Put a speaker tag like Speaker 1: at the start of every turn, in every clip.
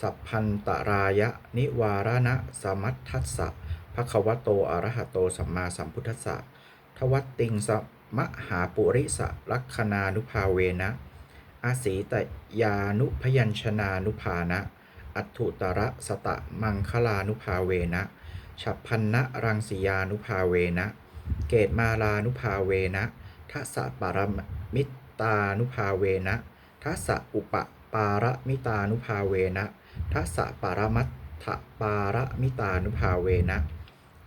Speaker 1: สัพพันตรายะ นิวารณะสมัททัสสะภะคะวะโตอะระหะโตสัมมาสัมพุทธัสสะทวัตติงสมหาปุริสลักขณานุภาเวนะ อาศีตยานุพยัญชนานุภานะ อัตถุตระสตะมังคลานุภาเวนะ ฉับพันนะรังสียานุภาเวนะ เกตมาลานุภาเวนะทัสสะปารมิตานุภาเวนะทัสสะอุปปารมิตานุภาเวนะ ทัสสะปารมัตถปารมิตานุภาเวนะ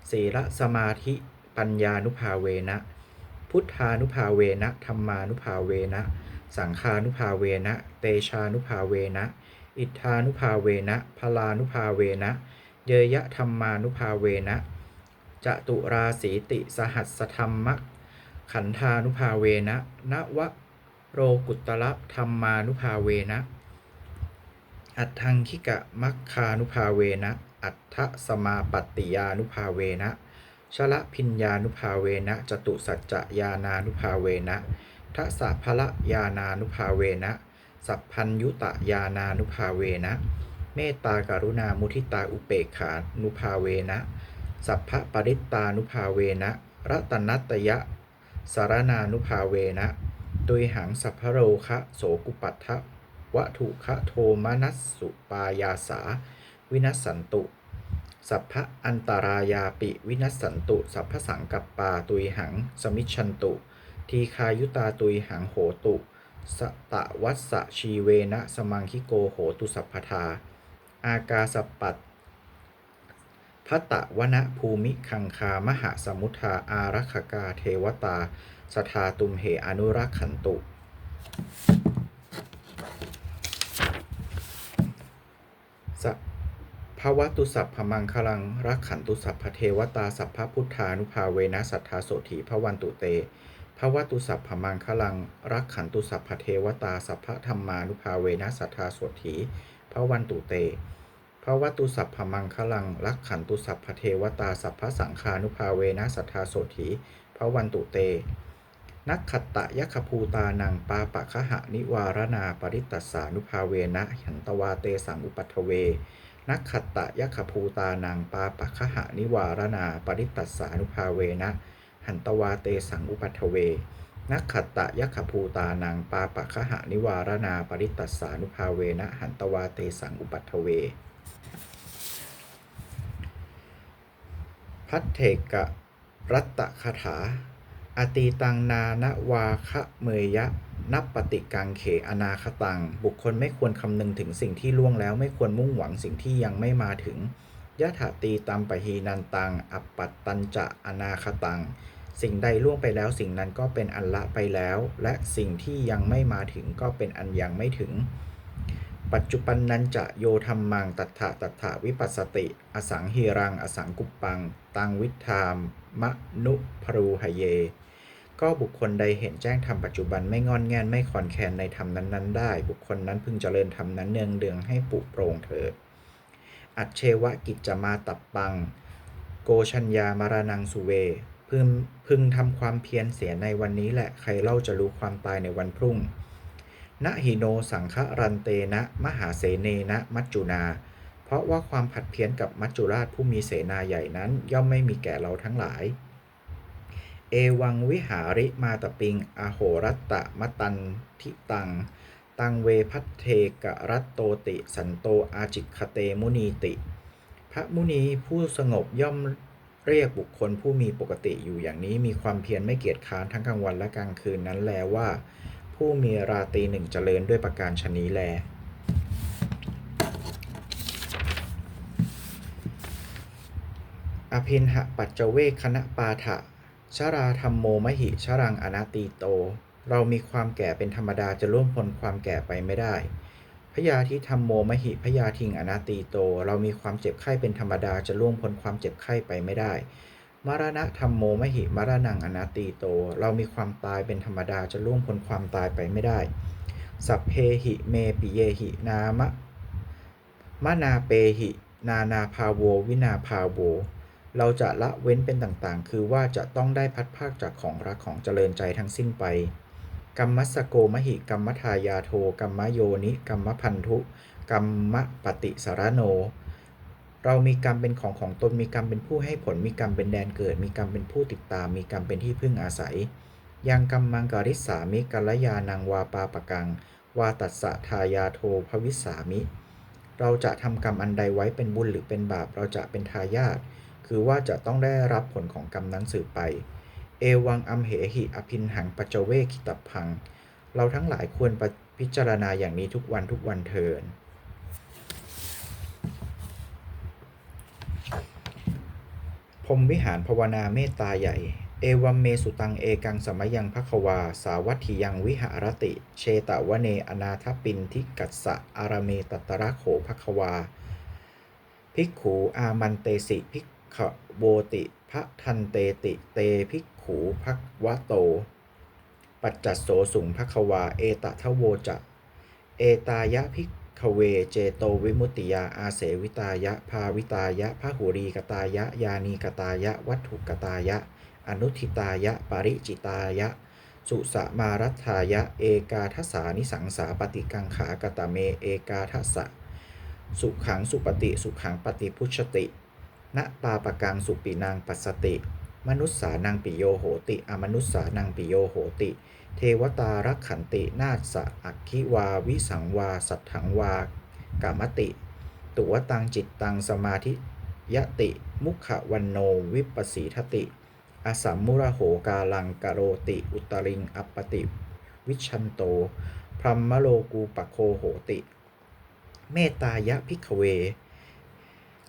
Speaker 1: ศีลสมาธิปัญญานุภาเวนะ พุทธานุภาเวนะธรรมานุภาเวนะ สังฆานุภาเวนะ เตชานุภาเวนะ อิทธานุภาเวนะพลานุภาเวนะ เยยะธรรมานุภาเวนะจตุราสีติสหัสธรรมะขันธานุภาเวนะนวโรกุตระธรรมานุภาเวนะ อัตถังคิกะมัคคานุภาเวนะ อัตถสมาปัตติยานุภาเวนะชละพิญญานุภาเวนะ จตุสัจจยานานุภาเวนะทัสะพละยานานุภาเวนะ สัพพัญยุตยานานุภาเวนะ เมตตากรุณามุทิตาอุเปกขานุภาเวนะ สัพพะปริตตานุภาเวนะ รัตนัตยะสารนานุภาเวนะตุยหังสัพพะโรคะโสกุปัฏฐะ วะถุคะโทมนัสสุปายาสา วินัสสันตุ สัพพะอันตรายาปิวินัสสันตุ สัพพสังกัปปาตุยหัง สมิชันตุ ทีคายุตาตุยหังโหตุ สตะวัสสะชีเวนะสมังคิโกโหตุสัพพทา อากาสปัตพัตตะวนะภูมิคังคามหาสมุทธาอารักขกาเทวตา สทาตุมเหอนุรักขันตุ สภาวตุสัพพมังคลัง รักขันตุสัพพเทวตาสัพพพุทธานุภาเวนะสัทธาโสถีพระวันตุเตภาวตุสัพพมังคลัง รักขันตุสัพพเทวตาสัพพธรรมานุภาเวนะสัทธาโสถีพระวันตุเตภาวตุสัพพมังคลัง รักขันตุสัพพเทวตาสัพพสังฆานุภาเวนะสัทธาโสถีพระวันตุเต นักขัตตะยะขภูตานังปาปะคะหะนิวารนาปริตตัสานุภาเวนะหันตวาเตสังอุปัทเว นักขัตตะยะขภูตานังปาปะคะหะนิวารนาปริตตัสานุภาเวนะหันตวาเตสังอุปัทเว นักขัตตะยะขภูตานังปาปะคะหะนิวารนาปริตตัสานุภาเวนะหันตวาเตสังอุปัทเวพัทเถกะรัตตคาถา อตีตังนานวาคะเมยยะ นับปฏิกังเขอนาคตัง บุคคลไม่ควรคำนึงถึงสิ่งที่ล่วงแล้วไม่ควรมุ่งหวังสิ่งที่ยังไม่มาถึงยะถาตีตัมปะฮีนันตัง อัปปัตตัญจะอนาคตัง สิ่งใดล่วงไปแล้วสิ่งนั้นก็เป็นอันละไปแล้ว และสิ่งที่ยังไม่มาถึงก็เป็นอันยังไม่ถึง ปัจจุปันนันจะโยธรรมังตัทธะตัทธะวิปัสสติ อสังฮีรัง อสังกุปปัง ตังวิธามมะนุพรูหเย ก็บุคคลใดเห็นแจ้งธรรมปัจจุบันไม่งอนแงนไม่ขอนแคนในธรรมนั้นๆ ได้ บุคคลนั้นพึงเจริญธรรมนั้นเนืองเดืองให้ปุโปร่งเถิด อัจเชวะกิจจะมาตับปัง โกชัญญามารานังสุเวพึงพึงทำความเพียรเสียในวันนี้แหละใครเล่าจะรู้ความตายในวันพรุ่ง นะหิโนสังฆรันเตนะ มหาเสเนนะมัจจุนา เพราะว่าความผัดเพี้ยนกับมัจจุราชผู้มีเสนาใหญ่นั้น ย่อมไม่มีแก่เราทั้งหลาย เอวังวิหาริมาตปิง อโหรัตตะมตันทิตัง ตังเวพัทเทกะรัตโตติ สันโตอาจิคเตมุนีติ พระมุนีผู้สงบย่อมเรียกบุคคลผู้มีปกติอยู่อย่างนี้มีความเพียรไม่เกียจค้านทั้งกลางวันและกลางคืนนั้นแล้วว่า ผู้มีราตรีหนึ่งเจริญด้วยประการชนี้แล อภินหะปัจเจเวคณะปาถะชราธรรมโมมหิชรังอนาตีโต เรามีความแก่เป็นธรรมดาจะล่วงพ้นความแก่ไปไม่ได้พพยาธิธรรมโมมหิพยาทิงอนาตีโต เรามีความเจ็บไข้เป็นธรรมดาจะล่วงพ้นความเจ็บไข้ไปไม่ได้ มรณะธรรมโมมหิมรณังอนาตีโต เรามีความตายเป็นธรรมดาจะล่วงพ้นความตายไปไม่ได้ สัพเพหิเมปิเยหินามะมะนาเปหิ นานาภาโว วินาภาโว เราจะละเว้นเป็นต่างๆ คือว่าจะต้องได้พัดภาคจากของรักของเจริญใจทั้งสิ้นไปกัมมัสโกมหิกัมมทายาโทกัมมโยนิกัมมพันธุกัมมปฏิสารโน เรามีกรรมเป็นของของตนมีกรรมเป็นผู้ให้ผล มีกรรมเป็นแดนเกิด มีกรรมเป็นผู้ติดตาม มีกรรมเป็นที่พึ่งอาศัย ยังกัมมังกริสามิกัลยานังวาปาปะกัง วาตัสสะทายาโทภวิสามิ เราจะทำกรรมอันใดไว้เป็นบุญหรือเป็นบาปเราจะเป็นทายาทคือว่าจะต้องได้รับผลของกรรมนั้นสืบไป เอวังอัมเหหิอภินหังปัจเจเวคิตับพัง เราทั้งหลายควรพิจารณาอย่างนี้ทุกวันทุกวันเทิน พรมวิหารภาวนาเมตตาใหญ่ เอวัมเมสุตังเอกังสมยังภควา สาวัตถิยังวิหารติ เชตวเนอนาทปินทิกัสสะอารเมตตระโขภควา ภิกขูอามันเตสิภิกขโวติพระทันเตติเตภิกขูภควโต ปัจจัสโสสุงภควา เอตทะโวจะ เอตายะภิก ขเวเจโตวิมุตติยาอาเสวิตายะ ภาวิตายะพหุรีกตายะ ยานีกตายะ วัตถุกตายะ อนุทิตายะ ปริจิตายะ สุสมารัฐายะ เอกาทัสานิสังสาปฏิกังขากตเม เอกาทัสสะ สุขังสุปฏิสุขังปฏิพุชติณปาปกังสุปินางปัสสติ มนุษสานังปิโยโหติ อมนุษสานังปิโยโหติ เทวตารักขันตินาสะอักขิวา วิสังวา สัทถังวากามติ ตุวตังจิตตังสมาธิยติ มุขวันโนวิปสีทติ อสัมมุระโหกาลังกโรติ อุตริงอัปปติ วิชันโต พรหมโลกูปโคโหติ เมตตายะพิกเว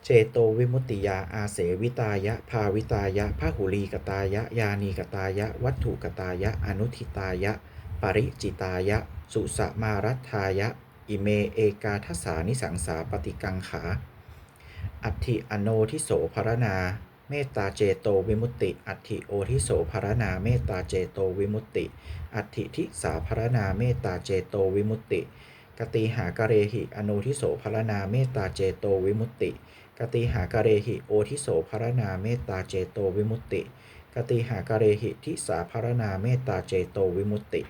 Speaker 1: เจโตวิมุตติยาอาเสวิตายะ ภาวิตายะพหุลีกตายะ ยานีกตายะ วัตถุกตายะ อนุทิตายะ ปริจิตายะ สุสมารัฐายะ อิเมเอกาทสานิสังสาปฏิกังขา อัติอโนทิโสภรนาเมตตาเจโตวิมุตติ อัติโอทิโสภรนาเมตตาเจโตวิมุตติ อัติทิสาภรนาเมตตาเจโตวิมุตติ กติหากเรหิอโนทิโสภรนาเมตตาเจโตวิมุตติ กติหากะเรหิโอทิโสภรนาเมตตาเจโตวิมุตติ กติหากะเรหิทิสาภรนาเมตตาเจโตวิมุตติ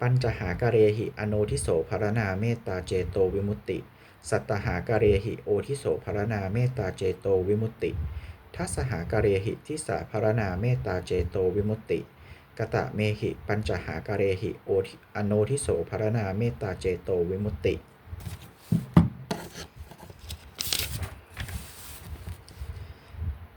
Speaker 1: ปัญจหากะเรหิอโนทิโสภรนาเมตตาเจโตวิมุตติ สัตหากะเรหิโอทิโสภรนาเมตตาเจโตวิมุตติทัสหากะเรหิทิสาภรนาเมตตาเจโตวิมุตติ กตะเมหิ ปัญจหากะเรหิโอทิอโนทิโสภรนาเมตตาเจโตวิมุตติ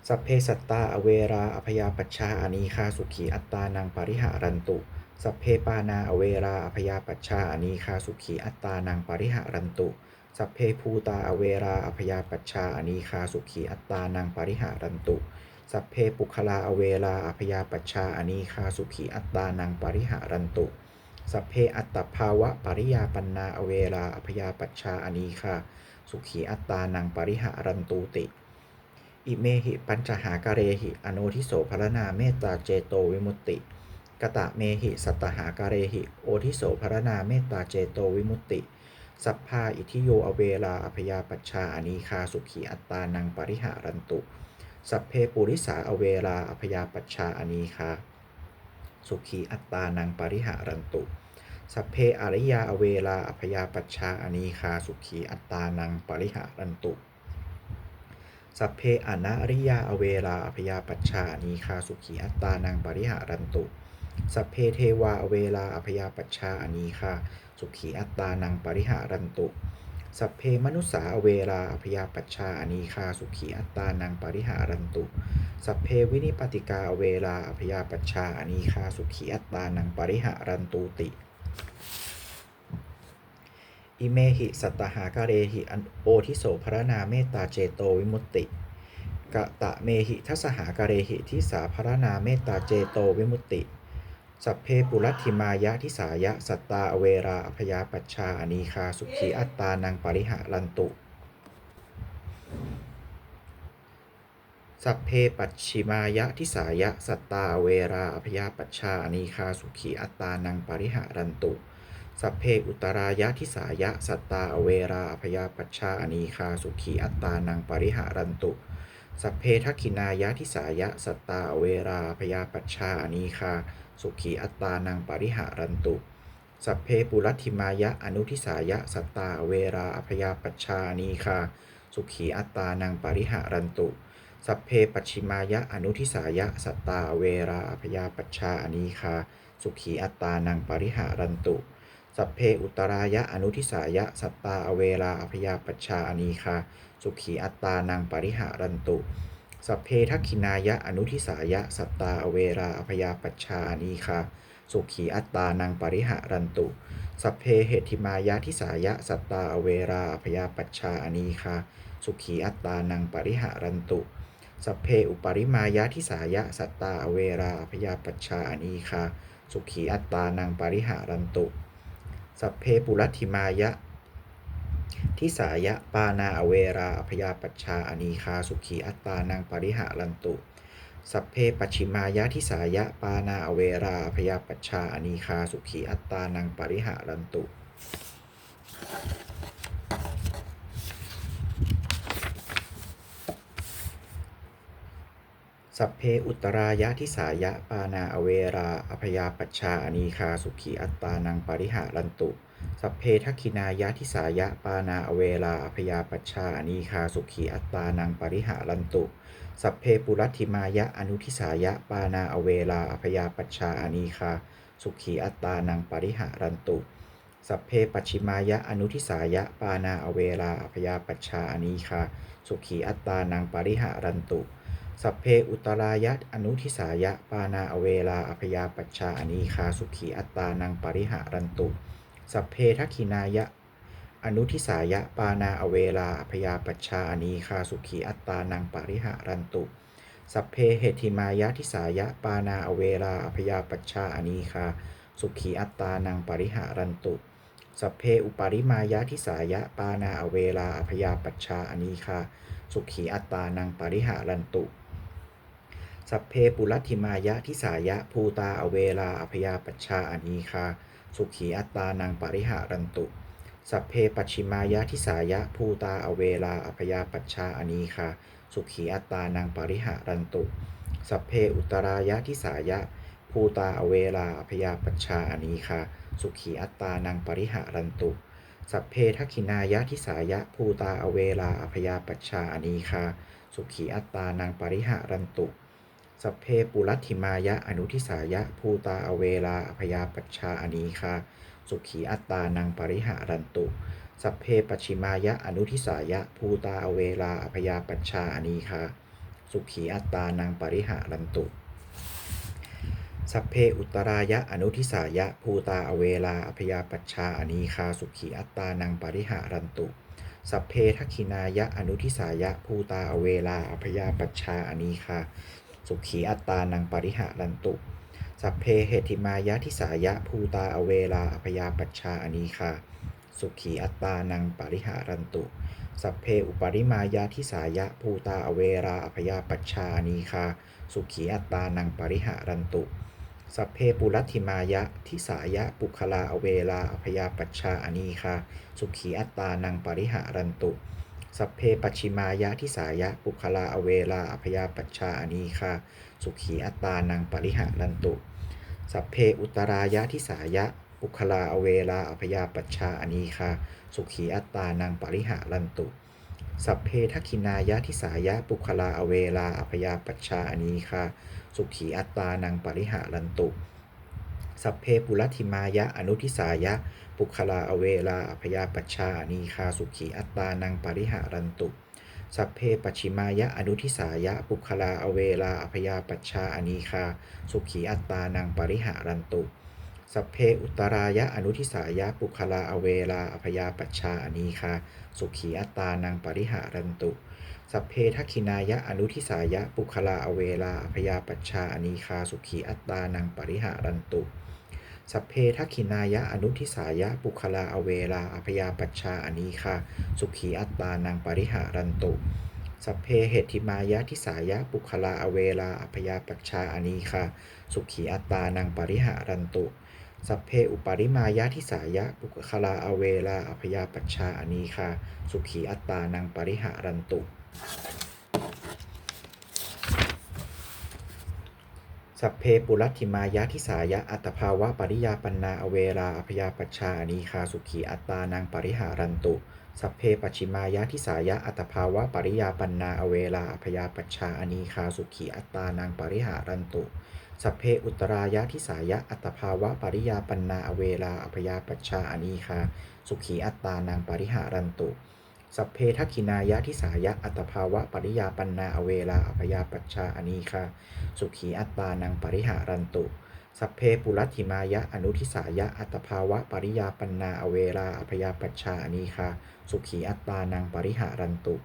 Speaker 1: สัพเพสัตตาอเวราอภยาปัชชาอานีคาสุขีอัตตานังปริหารันตุ สัพเพปานาอเวราอภยาปัชชาอานีคาสุขีอัตตานังปริหารันตุ สัพเพภูตาอเวราอภยาปัชชาอานีคาสุขีอัตตานังปริหารันตุ สัพเพปุคลาอเวราอภยาปัชชาอานีคาสุขีอัตตานังปริหารันตุสัพเพอัตตภาวะปริยาปันนาอเวราอภยาปัชชาอานีคาสุขีอัตตานังปริหารันตุติ อิเมหิปัญจหากเรหิ อโนทิโสภรนาเมตตาเจโตวิมุตติ กตะเมหิสัตตหากเรหิ โอทิโสภรนาเมตตาเจโตวิมุตติ สัพพาอิทิโยอเวลาอภยาปัชชาอนีคาสุขีอัตตานังปริหารันตุ สัพเพปุริสาอเวลาอภยาปัชชาอนีคาสุขีอัตตานังปริหารันตุ สัพเพอริยาอเวลาอภยาปัชชาอนีคาสุขีอัตตานังปริหารันตุ สัพเพอนาริยาอเวลาอภยาปัชชานีคาสุขีอัตตานังปริหารันตุ สัพเพเทวาอเวลาอภยาปัชชานีคาสุขีอัตตานังปริหารันตุ สัพเพมนุสสาอเวลาอภยาปัชชานีคาสุขีอัตตานังปริหารันตุ สัพเพวินิปติกาอเวลาอภยาปัชชานีคาสุขีอัตตานังปริหารันตุติ อิเมหิสัตหากะเรหิอันโอทิโสภระนาเมตตาเจโตวิมุตติกะตะเมหิทัสหากะเรหิทิสาภระนาเมตตาเจโตวิมุตติ สัพเพปุรัติมายะทิสายะสัตตาอเวราอพยาปัชชาอนีคาสุขีอัตตานังปริหารันตุ สัพเพปัชชิมายะทิสายะสัตตาอเวราอพยาปัชชาอนีคาสุขีอัตตานังปริหารันตุ สัพเพอุตรายะทิสายะ สัตตาเวราพยาปัชชาอนีคาสุขีอัตตานังปริหารันตุ สัพเพทักขินายะทิสายะ สัตตาเวราพยาปัชชาอนีคาสุขีอัตตานังปริหารันตุ สัพเพปุรัติมายะอนุทิสายะ สัตตาเวราอพยาปัชชาอนีคาสุขีอัตตานังปริหารันตุ สัพเพปัชิมายะอนุทิสายะ สัตตาเวราอพยาปัชชาอนีคาสุขีอัตตานังปริหารันตุ สัพเพอุตรายะอนุทิสายะ สัตตาอเวราอพยาปัชชาอนีคา สุขีอัตตานังปริหารันตุ สัพเพทักขินายะอนุทิสายะ สัตตาอเวราอพยาปัชชาอนีคา สุขีอัตตานังปริหารันตุ สัพเพเหติมายะทิสายะ สัตตาอเวราอพยาปัชชาอนีคา สุขีอัตตานังปริหารันตุ สัพเพอุปริมายะทิสายะ สัตตาอเวราอพยาปัชชาอนีคา สุขีอัตตานังปริหารันตุ สัพเพปุรัติมายะ ทิสายะปานาอเวราอพยาปัชชาอนีคาสุขีอัตตานังปริหารันตุ สัพเพปัชิมายะทิสายะปานาอเวราอพยาปัชชาอนีคาสุขีอัตตานังปริหารันตุ สัพเพอุตรายะทิสายะปานาอเวราอพยาปัชชาอนีคาสุขีอัตตานังปริหารันตุ สัพเพทักขินายะทิสายะปานาอเวราอพยาปัชชาอนีคาสุขีอัตตานังปริหารันตุ สัพเพปุรัติมายะอนุทิสายะปานาอเวราอพยาปัชชาอนีคาสุขีอัตตานังปริหารันตุ สัพเพปัชชิมายะอนุทิสายะปานาอเวราอพยาปัชชาอนีคาสุขีอัตตานังปริหารันตุ สัพเพอุตรายะอนุทิสายะ ปานาอเวลาอพยาปัชชาอนีคาสุขีอัตตานังปริหารันตุ สัพเพทักขินายะ อนุทิสายะ ปานาอเวลาอพยาปัชชาอนีคาสุขีอัตตานังปริหารันตุ สัพเพเหติมายะทิสายะ ปานาอเวลาอพยาปัชชาอนีคาสุขีอัตตานังปริหารันตุสัพเพอุปริมายะทิสายะ ปานาอเวลาอพยาปัชชาอนีคาสุขีอัตตานังปริหารันตุ สัพเพปุรัติมายะทิสายะภูตาอเวลาอพยาปัชชาอนีคา สุขีอัตตานังปริหารันตุ สัพเพปัชชิมายะทิสายะภูตาอเวลาอพยาปัชชาอนีคา สุขีอัตตานังปริหารันตุ สัพเพอุตรายะทิสายะภูตาอเวลาอพยาปัชชาอนีคา สุขีอัตตานังปริหารันตุ สัพเพทักขินายะทิสายะภูตาอเวลาอพยาปัชชาอนีคา สุขีอัตตานังปริหารันตุ สัพเพปุรัติมายะอนุทิสายะ ภูตาอเวลาอพยาปัชชาอนีคาสุขีอัตตานังปริหารันตุ สัพเพปัชชิมายะอนุทิสายะ ภูตาอเวลาอพยาปัชชาอนีคาสุขีอัตตานังปริหารันตุ สัพเพอุตรายะอนุทิสายะ ภูตาอเวลาอพยาปัชชาอนีคาสุขีอัตตานังปริหารันตุสัพเพทักขินายะอนุทิสายะ ภูตาอเวลาอพยาปัชชาอนีคา สุขีอัตตานังปริหารันตุ สัพเพเหติมายะทิสายะภูตาอเวลาอพยาปัชชาอนีคาสุขีอัตตานังปริหารันตุ สัพเพอุปริมายะทิสายะภูตาอเวราอพยาปัชชานีคา สุขีอัตตานังปริหารันตุ สัพเพปุรัติมายะทิสายะปุคลาอเวลาอพยาปัชชาอนีคา สุขีอัตตานังปริหารันตุ สัพเพปัชิมายะทิสายะปุคลาอเวลาอพยาปัชชาอนีคาสุขีอัตตานังปริหารันตุ สัพเพอุตรายะทิสายะปุคลาอเวลาอพยาปัชชาอนีคาสุขีอัตตานังปริหารันตุ สัพเพทักินายะทิสายะปุคลาอเวลาอพยาปัชชาอนีคาสุขีอัตตานังปริหารันตุ สัพเพปุรัติมายะ อนุทิสายะ ปุคลาอเวลาอพยาปัชชานีคาสุขีอัตตานังปริหารันตุสัพเพปัชิมายะอนุทิสายะปุคลาอเวลาอพยาปัชชาอนีคา สุขีอัตตานังปริหารันตุ สัพเพอุตรายะอนุทิสายะปุคลาอเวลาอภยาปัชชาอนีคา สุขีอัตตานังปริหารันตุ สัพเพทักขินายะอนุทิสายะปุคลาอเวลาอภยาปัชชาอนีคา สุขีอัตตานังปริหารันตุ สัพเพทักขินายะอนุทิสายะปุคลาอเวลาอภยาปัชชาอนีคาสุขีอัตตานังปริหารันตุสัพเพเหติมายะทิสายะปุคลาอเวลาอภยาปัชชาอนีคาสุขีอัตตานังปริหารันตุสัพเพอุปาริมายะทิสายะปุคลาอเวลาอภยาปัชชาอนีคาสุขีอัตตานังปริหารันตุ สัพเพปุรัติมายะทิสายะอัตภาวะปริยาปันนาอเวลาอภยาปัชชาอนีคาสุขีอัตตานังปริหารันตุ สัพเพปชิมายะทิสายะอัตภาวะปริยาปันนาอเวลาอภยาปัชชาอนีคาสุขีอัตตานังปริหารันตุสัพเพอุตรายะทิสายะอัตภาวะปริยาปันนาอเวลาอภยาปัชชาอนีคา สุขีอัตตานังปริหารันตุ สัพเพทักขินายะทิสายะอัตภาวะปริยาปันนาอเวลาอภยาปัชชาอนีคาสุขีอัตตานังปริหารันตุ สัพเพปุรัติมายะอนุทิสายะอัตภาวะปริยาปันนาอเวลาอภยาปัชชาอนีคาสุขีอัตตานังปริหารันตุ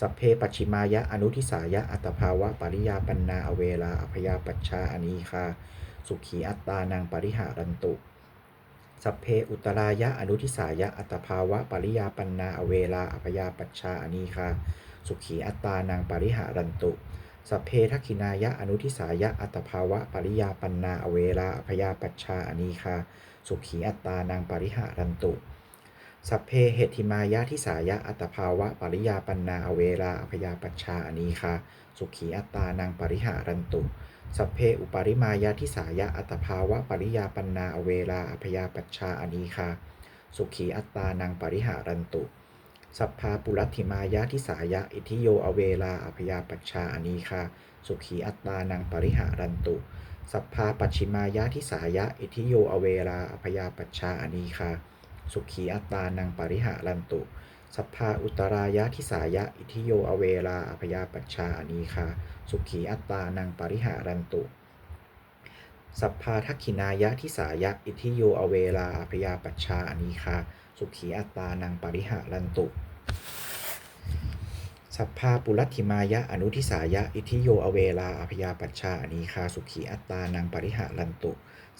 Speaker 1: สัพเพปัจฉิมายะอนุทิสายะอัตภาวะปริยาปันนาอเวลาอภยาปัชชาอนีคาสุขีอัตตานังปริหารันตุ สัพเพอุตรายะอนุทิสายะอัตภาวะปริยาปันนาอเวลาอภยาปัชชาอนีคาสุขีอัตตานังปริหารันตุ สัพเพทักขินายะอนุทิสายะอัตภาวะปริยาปันนาอเวลาอภยาปัชชาอนีคาสุขีอัตตานังปริหารันตุ สัพเพเหติมายะทิสายะอัตภาวะปริยาปันนาอเวลาอภยาปัชชาอนีคาสุขีอัตตานังปริหารันตุ สัพเพอุปาริมายะทิสายะอัตภาวะปริยาปันนาอเวลาอภยาปัชชาอนีคาสุขีอัตตานังปริหารันตุ สัพพาปุรัติมายะทิสายะอิทิโยอเวลาอภยาปัชชาอนีคาสุขีอัตตานังปริหารันตุ สัพพาปัจฉิมายะทิสายะอิทิโยอเวลาอภยาปัชชาอนีคาสุขีอัตตานังปริหารันตุ สัพพาอุตรายะทิสายะอิทิโยอเวลาอภยาปัชชาอนีคาสุขีอัตตานังปริหารันตุ สัพพาทักขินายะทิสายะอิทิโยอเวลาอภยาปัชชาอนีคาสุขีอัตตานังปริหารันตุ สัพพาปุรัติมายะอนุทิสายะ อิทิโยอเวลาอภยาปัชชาอนีคาสุขีอัตตานังปริหารันตุ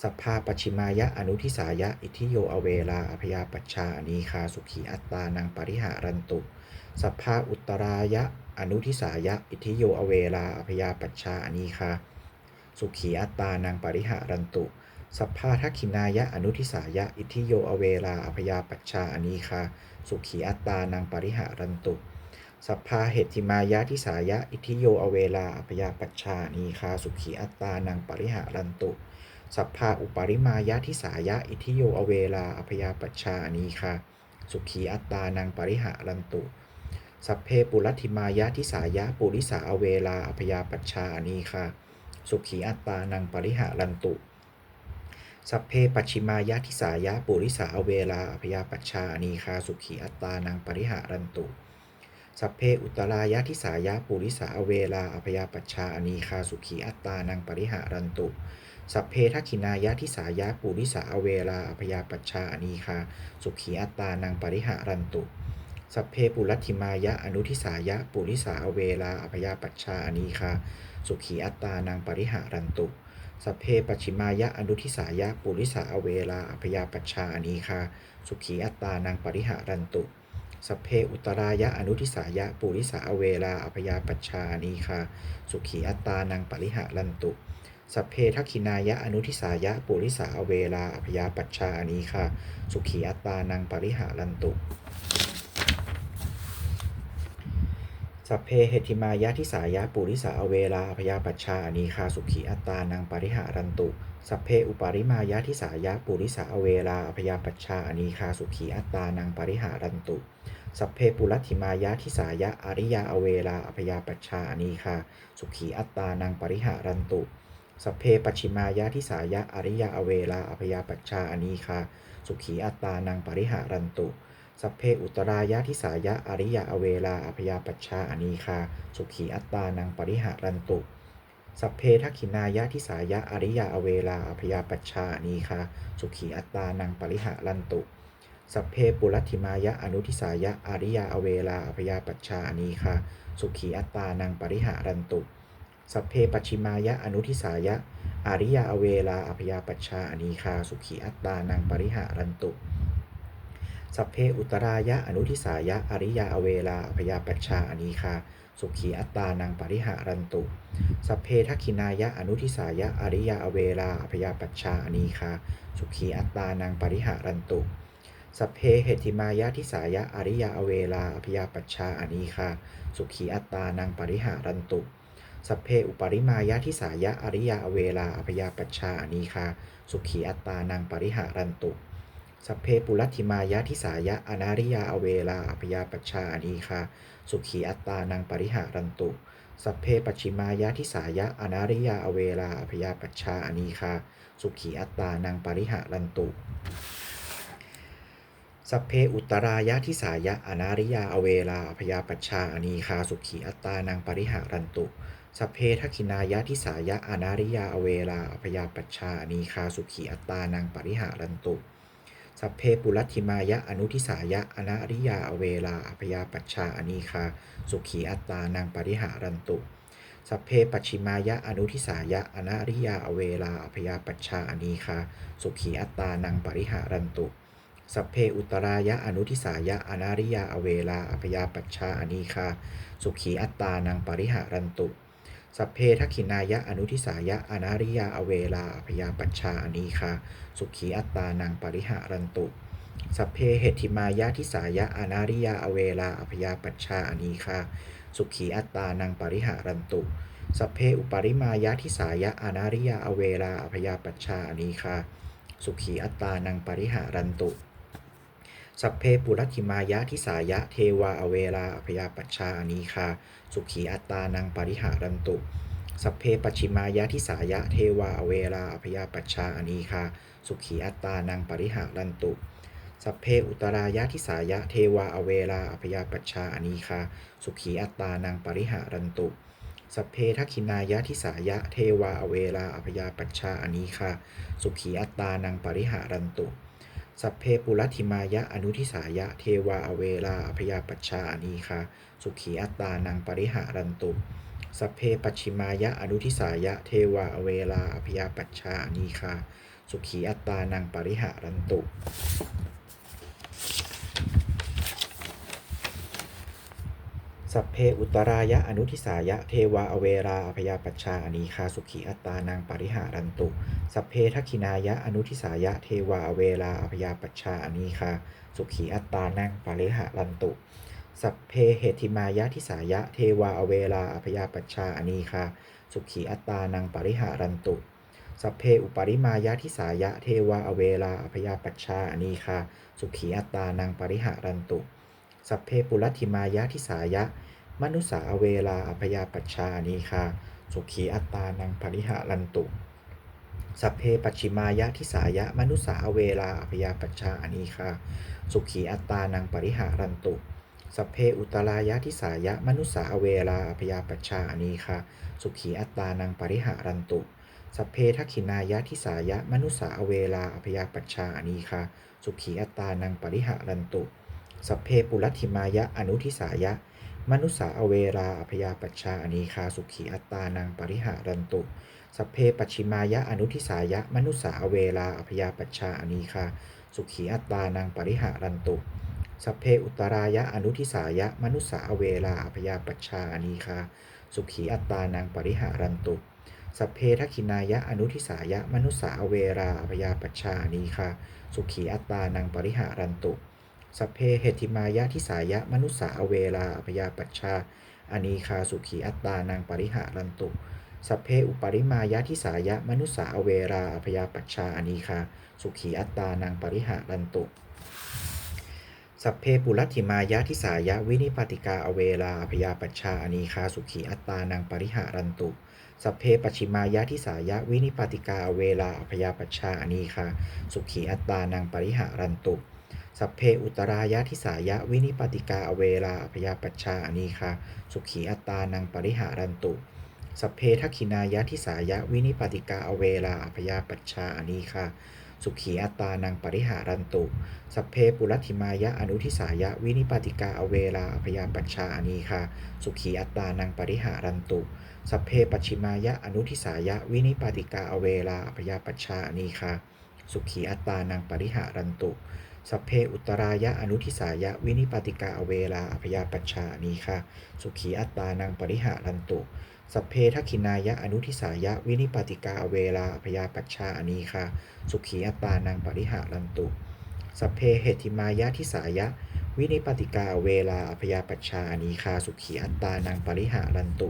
Speaker 1: สัพพาปัจฉิมายะอนุทิสายะ อิทิโยอเวลาอภยาปัชชาอนีคาสุขีอัตตานังปริหารันตุ สัพพาอุตรายะอนุทิสายะ อิทิโยอเวลาอภยาปัชชาอนีคาสุขีอัตตานังปริหารันตุ สัพพาทักขินายะอนุทิสายะ อิทิโยอเวลาอภยาปัชชาอนีคาสุขีอัตตานังปริหารันตุ สัพพาเหติมายะทิสายะ อิทิโยอเวลาอภยาปัชชานีคาสุขีอัตตานังปริหารันตุ สัพพาอุปริมายะทิสายะ อิทิโยอเวลาอภยาปัชชานีคาสุขีอัตตานังปริหารันตุ สัพเพปุรัติมายะทิสายะปุริสาอเวลาอภยาปัชชานีคาสุขีอัตตานังปริหารันตุ สัพเพปัจฉิมายะทิสายะปุริสาอเวลาอภยาปัชชานีคาสุขีอัตตานังปริหารันตุ สัพเพอุตรายะทิสายะปุริสาอเวลาอภยาปัชชาอนีคาสุขีอัตตานังปริหารันตุ สัพเพทักขินายะทิสายะปุริสาอเวลาอภยาปัชชาอนีคาสุขีอัตตานังปริหารันตุสัพเพปุรัติมายะอนุทิสายะปุริสาอเวลาอภยาปัชชาอนีคาสุขีอัตตานังปริหารันตุ สัพเพปชิมายะอนุทิสายะปุริสาอเวลาอภยาปัชชาอนีคาสุขีอัตตานังปริหารันตุ สัพเพอุตรายะอนุทิสายะปุริสาอเวลาอภยาปัชชาอนีคาสุขีอัตตานังปริหารันตุ สัพเพทักขินายะอนุทิสายะปุริสาอเวลาอภยาปัชชาอนีคาสุขีอัตตานังปริหารันตุสัพเพเหติมายะทิสายะปุริสาอเวลาอภยาปัชชาอนีคาสุขีอัตตานังปริหารันตุ สัพเพอุปาริมายะทิสายะปุริสาเวลาอภยาปัชชาอนีคาสุขีอัตตานังปริหารันตุ สัพเพปุรัติมายะทิสายะอริยาอเวลาอภยาปัชชาอนีคาสุขีอัตตานังปริหารันตุ สัพเพปัจฉิมายะทิสายะอริยาอเวลาอภยาปัชชาอนีคาสุขีอัตตานังปริหารันตุ สัพเพอุตรายะทิสายะอริยาอเวลาอภยาปัชชาอนีคาสุขีอัตตานังปริหารันตุ สัพเพทักขินายะทิสายะอริยาอเวลาอภยาปัชชานีคาสุขีอัตตานังปริหารันตุ สัพเพปุรัติมายะอนุทิสายะอริยาอเวลาอภยาปัชชานีคาสุขีอัตตานังปริหารันตุ สัพเพปัชิมายะอนุทิสายะอริยาอเวลาอภยาปัชชานีคาสุขีอัตตานังปริหารันตุ สัพเพอุตรายะอนุทิสายะ อริยาอเวลาอภยาปัชชาอนีคา สุขีอัตตานังปริหารันตุ สัพเพทักขินายะอนุทิสายะ อริยาอเวลาอภยาปัชชาอนีคา สุขีอัตตานังปริหารันตุ สัพเพเหติมายะทิสายะ อริยาอเวลาอภยาปัชชาอนีคา สุขีอัตตานังปริหารันตุสัพเพอุปริมายะทิสายะอริยาอเวลาอภยาปัชชาอนีคา สุขีอัตตานังปริหารันตุ สัพเพปุรัติมายะทิสายะอนาริยาอเวลาอภยาปัชชาอนีคาสุขีอัตตานังปริหารันตุ สัพเพปัชิมายะทิสายะอนาริยาอเวลาอภยาปัชชาอนีคาสุขีอัตตานังปริหารันตุสัพเพอุตรายะทิสายะอนาริยาอเวลาอภยาปัชชาอนีคาสุขีอัตตานังปริหารันตุสัพเพทักินายะทิสายะอนาริยาอเวลาอภยาปัชชาอนีคาสุขีอัตตานังปริหารันตุ สัพเพปุรัติมายะอนุทิสายะ อนาริยาอเวลาอภยาปัชชาอนีคา สุขีอัตตานังปริหารันตุ สัพเพปัชชิมายะอนุทิสายะ อนาริยาอเวลาอภยาปัชชาอนีคา สุขีอัตตานังปริหารันตุสัพเพอุตรายะอนุทิสายะอนาริยาอเวลาอภยาปัชชาอนีคา สุขีอัตตานังปริหารันตุ สัพเพทักขินายะอนุทิสายะอนาริยาอเวลาอภยาปัชชาอนีคาสุขีอัตตานังปริหารันตุ สัพเพเหติมายะทิสายะอนาริยาอเวลาอภยาปัชชาอนีคาสุขีอัตตานังปริหารันตุ สัพเพอุปริมายะทิสายะอนาริยาอเวลาอภยาปัชชาอนีคาสุขีอัตตานังปริหารันตุ สัพเพปุรัติมายะทิสายะเทวาอเวลาอภยาปัชชาอนีคา สุขีอัตตานังปริหารันตุ สัพเพปัชิมายะทิสายะเทวาอเวลาอภยาปัชชาอนีคา สุขีอัตตานังปริหารันตุ สัพเพอุตรายะทิสายะเทวาอเวลาอภยาปัชชาอนีคา สุขีอัตตานังปริหารันตุสัพเพทักขินายะทิสายะเทวาอเวลาอภยาปัชชาอนีคา สุขีอัตตานังปริหารันตุ สัพเพปุรัติมายะอนุทิสายะเทวาอเวลาอภยาปัชชาอนีคาสุขีอัตตานังปริหารันตุสัพเพปัชชิมายะอนุทิสายะเทวาอเวลาอภยาปัชชาอนีคาสุขีอัตตานังปริหารันตุ สัพเพอุตรายะอนุทิสายะเทวาอเวราอภยาปัชชาอนีคาสุขีอัตตานังปริหารันตุ สัพเพทักขินายะอนุทิสายะเทวาอเวราอภยาปัชชาอนีคาสุขีอัตตานังปริหารันตุ สัพเพเหติมายะทิสายะเทวาอเวราอภยาปัชชาอนีคาสุขีอัตตานังปริหารันตุสัพเพอุปริมายะทิสายะเทวาอเวราอภยาปัชชาอนีคาสุขีอัตตานังปริหารันตุ สัพเพปุรัติมายะทิสายะ มนุสาอเวลาอภยาปัชชานีคาสุขีอัตตานังปริหารันตุ สัพเพปัชิมายะทิสายะ มนุสาอเวลาอภยาปัชชานีคาสุขีอัตตานังปริหารันตุสัพเพอุตรายะทิสายะ มนุสาอเวลาอภยาปัชชานีคาสุขีอัตตานังปริหารันตุสัพเพทักขินายะทิสายะ มนุสาอเวลาอภยาปัชชานีคาสุขีอัตตานังปริหารันตุ สัพเพปุรัติมายะอนุทิสายะ มนุสาอเวราอภยาปัชชาอนีคาสุขีอัตตานังปริหารันตุ สัพเพปัชิมายะอนุทิสายะ มนุสาอเวราอภยาปัชชาอนีคาสุขีอัตตานังปริหารันตุสัพเพอุตรายะอนุทิสายะ มนุสาอเวราอภยาปัชชาอนีคาสุขีอัตตานังปริหารันตุสัพเพทักินายะอนุทิสายะ มนุสาอเวราอภยาปัชชาอนีคาสุขีอัตตานังปริหารันตุ สัพเพเหติมายะทิสายะมนุษสาอเวลาอภยาปัชชาอานีคาสุขีอัตตานังปริหารันตุ สัพเพอุปริมายะทิสายะมนุษสาอเวราอภยาปัชชาอานีคาสุขีอัตตานังปริหารันตุสัพเพปุรัติมายะทิสายะวินิปติกาอเวลาอภยาปัชชาอนีคาสุขีอัตตานังปริหารันตุ สัพเพปชิมายะทิสายะวินิปติกาอเวลาอภยาปัชชาอนีคาสุขีอัตตานังปริหารันตุ สัพเพอุตรายะทิสายะวินิปติกาอเวลาอภยาปัชชาอนีคาสุขีอัตตานังปริหารันตุสัพเพทักขินายะทิสายะวินิปติกาอเวลาอภยาปัชชาอนีคาสุขีอัตตานังปริหารันตุ สัพเพปุรัติมายะอนุทิสายะวินิปติกาอเวลาอภยาปัชชาอนีคาสุขีอัตตานังปริหารันตุสัพเพปัชิมายะอนุทิสายะวินิปติกาอเวลาอภยาปัชชาอนีคาสุขีอัตตานังปริหารันตุ สัพเพอุตรายะอนุทิสายะวินิปติกาอเวลาอภยาปัชชานีคาสุขีอัตตานังปริหารันตุ สัพเพทักขินายะอนุทิสายะวินิปติกาอเวลาอภยาปัชชานีคาสุขีอัตตานังปริหารันตุ สัพเพเหติมายะทิสายะ วินิปติกาเวลาอภยาปัชชานีคาสุขีอัตตานังปริหารันตุ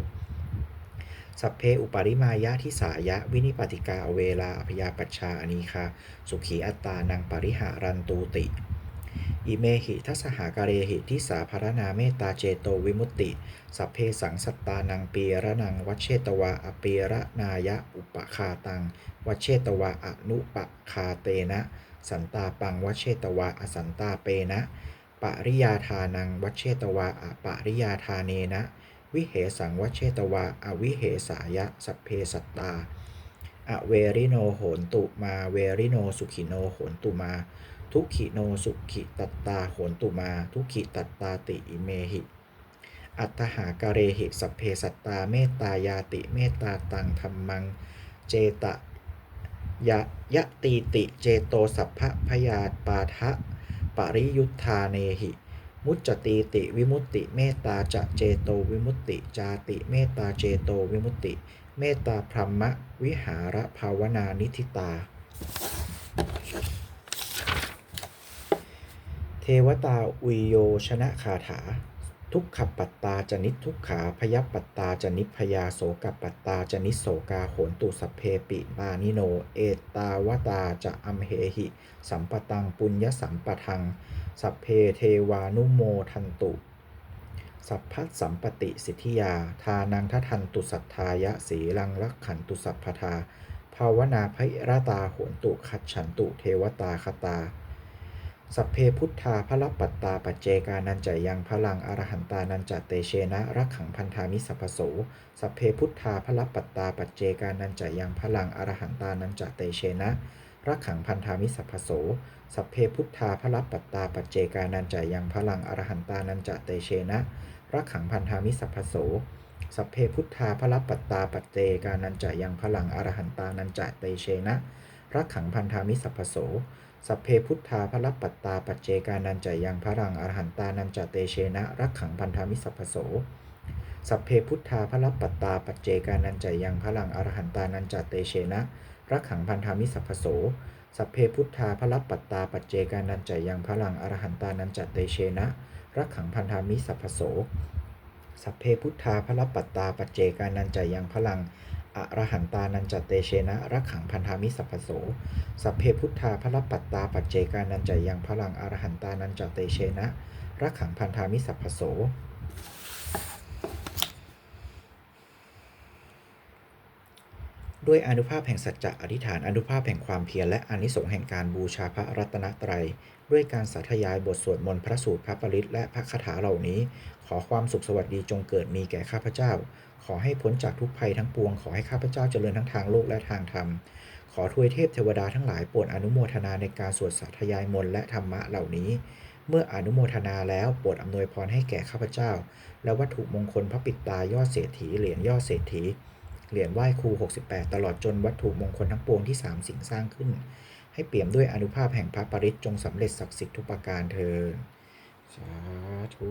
Speaker 1: สัพเพอุปาริมายะทิสายะ วินิปติกาเวลาอภยาปัชชาอนีคาสุขีอัตตานังปริหารันตุติ อิเมหิทัสหากาเรหิทิสาภารนาเมตตาเจโตวิมุตติ สัพเพสังสัตตานังปีระนังวัชเชตวาอปีระนายะอุปคาตัง วัชเชตวาอนุปคาเตนะ สันตาปังวัชเชตวาอสันตาเปนะปริยาทานังวัชเชตวาอปริยาทาเนนะ วิเหสังวัชเชตวา อวิเหสายะ สัพเพสัตตา อเวริโนโหนตุมา เวริโนสุขิโนโหนตุมา ทุกขิโนสุขิตัตตาโหนตุมา ทุกขิตัตตาติอิเมหิ อัตถหากาเรหิสัพเพสัตตา เมตตายาติเมตตาตังธรรมัง เจตะยะยะตีติ เจโตสัพพะพยาปาทะ ปริยุทธาเนหิ มุจจตีติวิมุตติ เมตตาจะเจโตวิมุตติ จาติ เมตตาเจโตวิมุตติ เมตตาพรหมวิหารภาวนานิธิตา เทวตาอุยโยชนะคาถา ทุกขปัตตาจนิทุกขาพยปัตตาจนิพยาโสกปัตตาจนิโสกาโหนตุสัพเพปิปานิโน เอตาวตาจะอัมเหหิ สัมปตังปุญญสัมปทัง สัพเพเทวานุโมทันตุ สัพพัสสัมปติสิทธิยา ทานังทัทันตุสัทธายะสีลังรักขันตุสัพพทา ภาวนาภิรตาโหนตุขัดฉันตุเทวตาคตา สัพเพพุทธาพระปัตตาปัจเจกานันจะยังพลังอรหันตานันจเตเชนะรักขังพันธามิสัพโส สัพเพพุทธาพระปัตตาปัจเจกานันจะยังพลังอรหันตานันจเตเชนะ รักขังพันธามิสัพพโส สัพเพพุทธาพระปัตตาปัจเจกานันจะยังพลังอรหันตานันจะเตเชนะ รักขังพันธามิสัพพโส สัพเพพุทธาพระปัตตาปัจเจกานันจะยังพลังอรหันตานันจะเตเชนะ รักขังพันธามิสัพพโส สัพเพพุทธาพระปัตตาปัจเจกานันจะยังพลังอรหันตานันจะเตเชนะ รักขังพันธามิสัพพโสสัพเพพุทธาพระปัตตาปัจเจกานันจะยังพลังอรหันตานันจะเตเชนะ รักขังพันธามิสัพพโส สัพเพพุทธาพระปัตตาปัจเจกานันจะยังพลังอรหันตานันจะเตเชนะ รักขังพันธามิสัพพโส สัพเพพุทธาพระปัตตาปัจเจกานันจะยังพลังอรหันตานันจเตเชนะรักขังพันธามิสัพพโส สัพเพพุทธาพระปัตตาปัจเจกานันจะยังพลังอรหันตานันจเตเชนะรักขังพันธามิสัพพโส ด้วยอนุภาพแห่งสัจจะอธิษฐานอนุภาพแห่งความเพียรและอนิสงส์แห่งการบูชาพระรัตนตรัย ด้วยการสาธยายบทสวดมนต์พระสูตรพระปริตและพระคาถาเหล่านี้ ขอความสุขสวัสดีจงเกิดมีแก่ข้าพเจ้า ขอให้พ้นจากทุกภัยทั้งปวง ขอให้ข้าพเจ้าเจริญทั้งทางโลกและทางธรรม ขอทวยเทพเทวดาทั้งหลายโปรดอนุโมทนาในการสวดสาธยายมนต์และธรรมะเหล่านี้เมื่ออนุโมทนาแล้วโปรดอำนวยพรให้แก่ข้าพเจ้า และวัตถุมงคลพระปิดตายอดเศรษฐีเหรียญยอดเศรษฐี เหรียญไหว้ครู 68 ตลอดจนวัตถุมงคลทั้งปวงที่สามสิ่งสร้างขึ้น ให้เปี่ยมด้วยอนุภาพแห่งพระปริศจงสำเร็จศักดิ์สิทธิ์ทุกประการเธอสาธุ